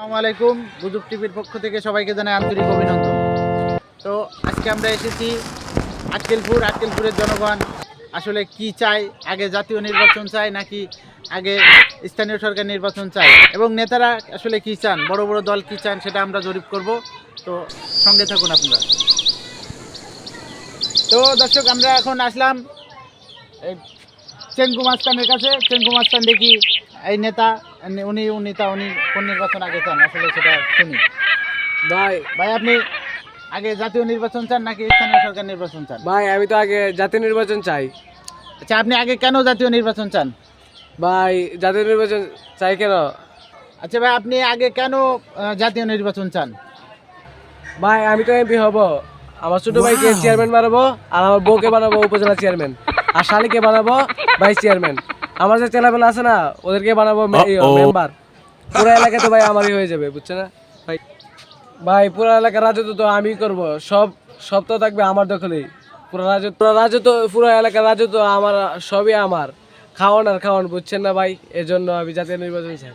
আসসালামু আলাইকুম, গুজব টিভির পক্ষ থেকে সবাইকে জানাই আন্তরিক অভিনন্দন। তো আজকে আমরা এসেছি আক্কেলপুর। আক্কেলপুরের জনগণ আসলে কি চাই আগে জাতীয় নির্বাচন চাই নাকি আগে স্থানীয় সরকার নির্বাচন চাই এবং নেতারা আসলে কি চান? বড় বড় দল কি চান সেটা আমরা জরিপ করব। তো সঙ্গে থাকুন আপনারা। তো দর্শক, আমরা এখন আসলাম চেঙ্গু মাস্তানের কাছে চেঙ্গু মাস্তান দেখি এই নেতা উনি উনি তা উনি কোন নির্বাচন আগে চান? আসলে সেটা শুনি। ভাই। ভাই আপনি আগে জাতীয় নির্বাচন চান নাকি স্থানীয় সরকার নির্বাচন চান? ভাই আমি তো আগে জাতীয় নির্বাচন চাই। আচ্ছা আপনি আগে কেন জাতীয় নির্বাচন চান? ভাই জাতীয় নির্বাচন চাই কেন? আচ্ছা ভাই আপনি আগে কেন জাতীয় নির্বাচন চান? ভাই আমি তো এমপি হব। আমার ছোট ভাইকে চেয়ারম্যান বানাবো আর আমার বউকে বানাবো উপজেলা চেয়ারম্যান আর শালিকে বানাবো ভাইস চেয়ারম্যান। আমার যে ছেলেবেলা আছে না ওদেরকে বানাবো মেম্বার। পুরো এলাকা তো ভাই আমারই হয়ে যাবে বুঝছে না? ভাই ভাই পুরো এলাকার রাজত্ব তো আমি করব। সব সব তো থাকবে আমার দখলেই। পুরো রাজত্ব পুরো রাজত্ব পুরো এলাকার রাজত্ব আমার সবই আমার। খাওয়ান আর খাওয়ান বুঝছেন না ভাই? এজন্য আমি জাতীয় নির্বাচন চাই